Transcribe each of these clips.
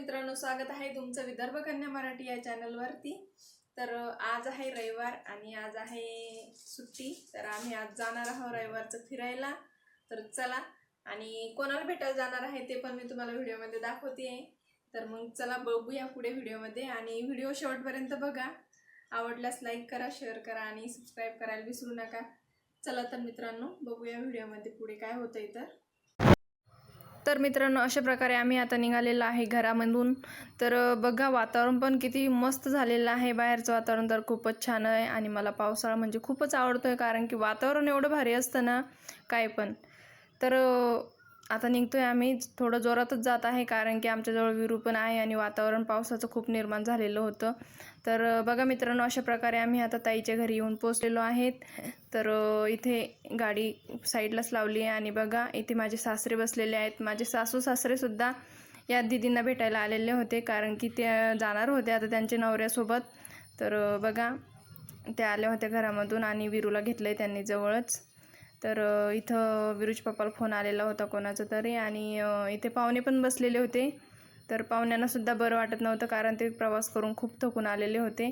मित्रांनो स्वागत आहे तुमचं विदर्भ कन्या मराठी या चॅनलवरती. तर आज आहे रविवार आणि आज आहे सुट्टी. तर आम्ही आज जाणार आहोत रविवारचं फिरायला. तर चला. आणि कोणाला भेटायला जाणार आहे ते पण मी तुम्हाला व्हिडिओमध्ये दाखवते आहे तर मग चला बघूया पुढे व्हिडिओमध्ये. आणि व्हिडिओ शेवटपर्यंत बघा. आवडल्यास लाईक करा शेअर करा आणि सबस्क्राईब करायला विसरू नका. चला तर मित्रांनो बघूया व्हिडिओमध्ये पुढे काय होतं तर. तर मित्रांनो अशा प्रकारे आम्ही आता निघालेलो आहे घरामधून. तर बघा वातावरण पण किती मस्त झालेलं आहे. बाहेरचं वातावरण तर खूपच छान आहे आणि मला पावसाळा म्हणजे खूपच आवडतो आहे कारण की वातावरण एवढं भारी असतं ना काय पण. तर आता निघतो आहे आम्ही. थोडं जोरातच जात आहे कारण की आमच्याजवळ विरू पण आहे आणि वातावरण पावसाचं खूप निर्माण झालेलं होतं. तर बघा मित्रांनो अशा प्रकारे आम्ही आता ताईच्या घरी येऊन पोचलेलो आहेत. तर इथे गाडी साईडलाच लावली आहे आणि बघा इथे माझे सासरे बसलेले आहेत. माझे सासू सासरेसुद्धा या दिदींना भेटायला आलेले होते कारण की ते जाणार होते आता त्यांच्या नवऱ्यासोबत. तर बघा त्या आल्या होत्या घरामधून आणि विरूला घेतलं आहे त्यांनी जवळच. तर इथं विरूज पप्पाला फोन आलेला होता कोणाचा तरी आणि इथे पाहुणे पण बसलेले होते. तर पाहुण्यांनासुद्धा बरं वाटत नव्हतं कारण ते प्रवास करून खूप थकून आलेले होते.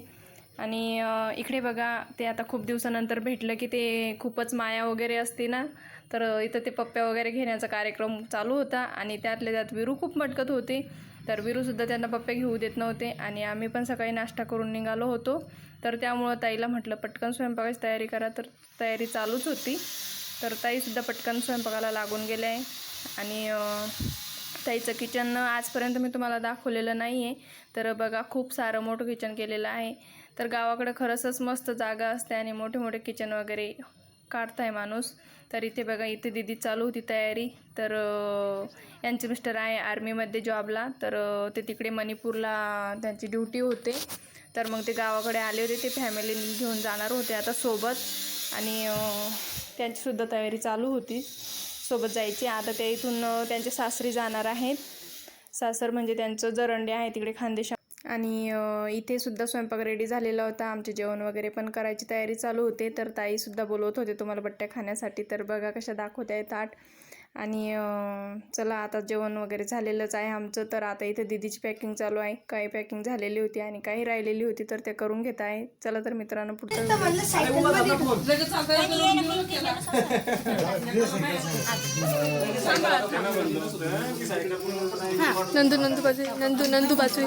आणि इकडे बघा ते आता खूप दिवसानंतर भेटलं की ते खूपच माया वगैरे असते ना तर इथं ते पप्प्या वगैरे घेण्याचा कार्यक्रम चालू होता आणि त्यातल्या त्यात विरू खूप मटकत होते. तर विरूसुद्धा त्यांना पप्पे घेऊ देत नव्हते आणि आम्ही पण सकाळी नाश्ता करून निघालो होतो. तर त्यामुळं ताईला म्हटलं पटकन स्वयंपाकाची तयारी करा. तर तयारी चालूच होती. तर ताईसुद्धा पटकन स्वयंपाकाला लागून गेले आहे. आणि ताईचं किचन आजपर्यंत मी तुम्हाला दाखवलेलं नाही आहे तर बघा खूप सारं मोठं किचन केलेलं आहे. तर गावाकडं खरंच मस्त जागा असते आणि मोठे मोठे किचन वगैरे काढताय माणूस. तर इथे बघा इथे दिदी चालू होती तयारी. तर यांचे मिस्टर आहे आर्मीमध्ये जॉबला. तर ते तिकडे मणिपूरला त्यांची ड्युटी होते. तर मग ते गावाकडे आले होते ते फॅमिली घेऊन जाणार होते आता सोबत. आणि त्यांचीसुद्धा तयारी चालू होती. सोबत जायची. आता त्या इथून त्यांच्या त्यांचे सासरी जाणार आहेत. सासर म्हणजे त्यांचं जरंडे आहे तिकडे खानदेशा आणि इथे सुद्धा स्वयंपाक रेडी झालेला होता. आमचे जेवण वगैरे पण करायची तयारी चालू होते. तर ताईसुद्धा बोलवत होते तुम्हाला बट्ट्या खाण्यासाठी. तर बघा कशा दाखवत आहे ताट. आणि चला आता जेवण वगैरे झालेलंच आहे आमचं. तर आता इथे दिदीची पॅकिंग चालू आहे. काही पॅकिंग झालेली होती आणि काही राहिलेली होती तर ते करून घेत आहे. चला तर मित्रांनो पुढचं नंदू नंदू बाजू नंदू नंदू बाजू.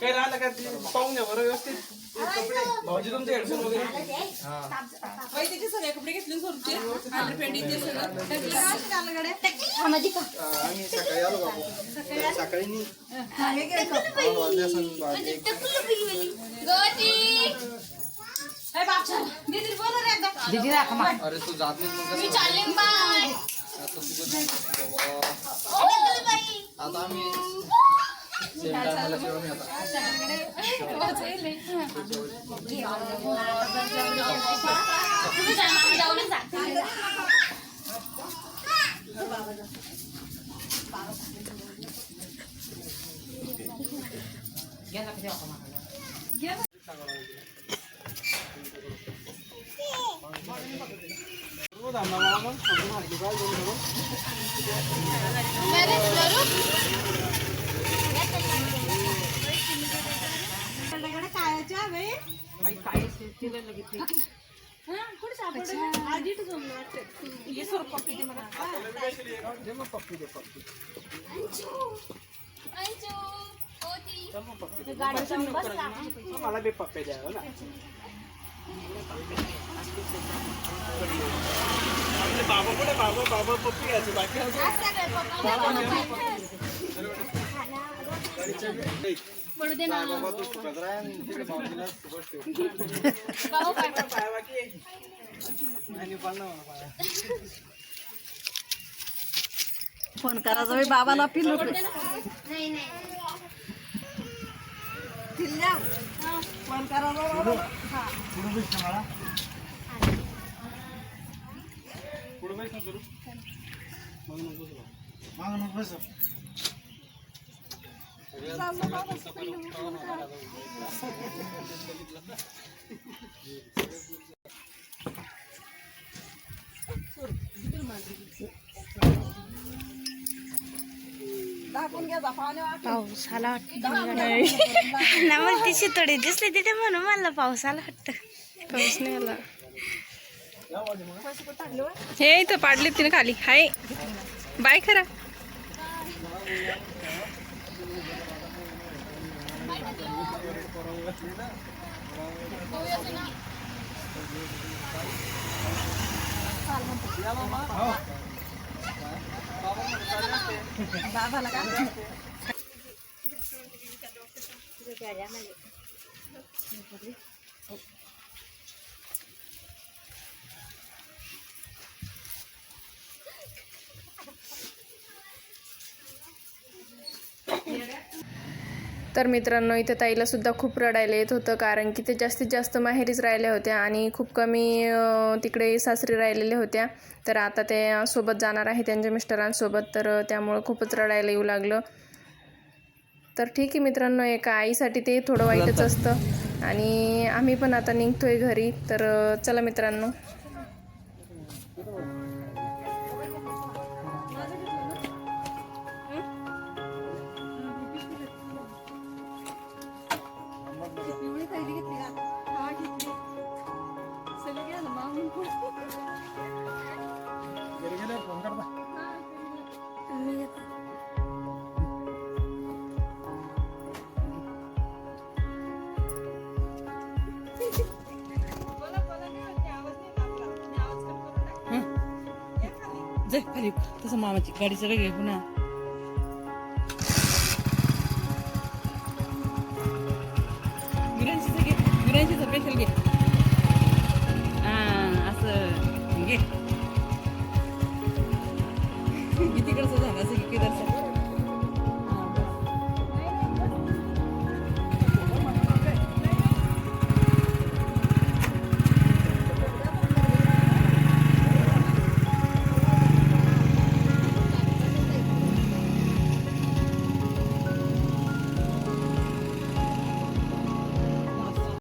काही राहिलं का ते पाहून घ्या बरं व्यवस्थित? ते कपडे. भाऊजी तुमचे हेडफोन वगैरे? वैद्यचे सगळे कपडे घेतले स्वरूपचे अंडरपॅन्टी ते सगळं. आम्ही सकाळी आलो बाबू. सकाळी नाही. दोन वाजले असेल बारा, एक. अरे तू जात नाही मग कसं? आता आम्ही सेम टायमाला जेवण मला. सगळं दे मग पप्पी दे पप्पी चल मग पप्पी दे. मला बी पप्पे द्या हो ना. बाबा कुठे बाबा? बाबा पप्पी घ्यायचे बाकी पडू दे ना. ना. फोन करायचा बाई बाबाला पिल्लू फोन करायचा पुढं बस ना मला. पुढं बैस ना करू. मग नको बसू. मागं नको बसू. दाखवून घ्या जा, पाहुणे वाट. पाऊस आला वाटतं ना मला ती थोडी दिसली तिथे म्हणून मला पाऊस आला वाटतं. पाऊस नाही आला. हे इथं पाडले तिने खाली. हाय. बाय खरा. Oh. तर मित्रांनो इथं ताईला सुद्धा खूप रडायला येत होतं कारण की ते जास्तीत जास्त माहेरीच राहिल्या होत्या आणि खूप कमी तिकडे सासरी राहिलेल्या होत्या. तर आता ते सोबत जाणार आहे त्यांच्या मिस्टरांसोबत तर त्यामुळं खूपच रडायला येऊ लागलं. तर ठीक आहे मित्रांनो एका आईसाठी ते थोडं वाईटच असतं. आणि आम्ही पण आता निघतोय घरी तर चला मित्रांनो. जाय खाली. तसं मामाची गाडी सगळं घेऊ ना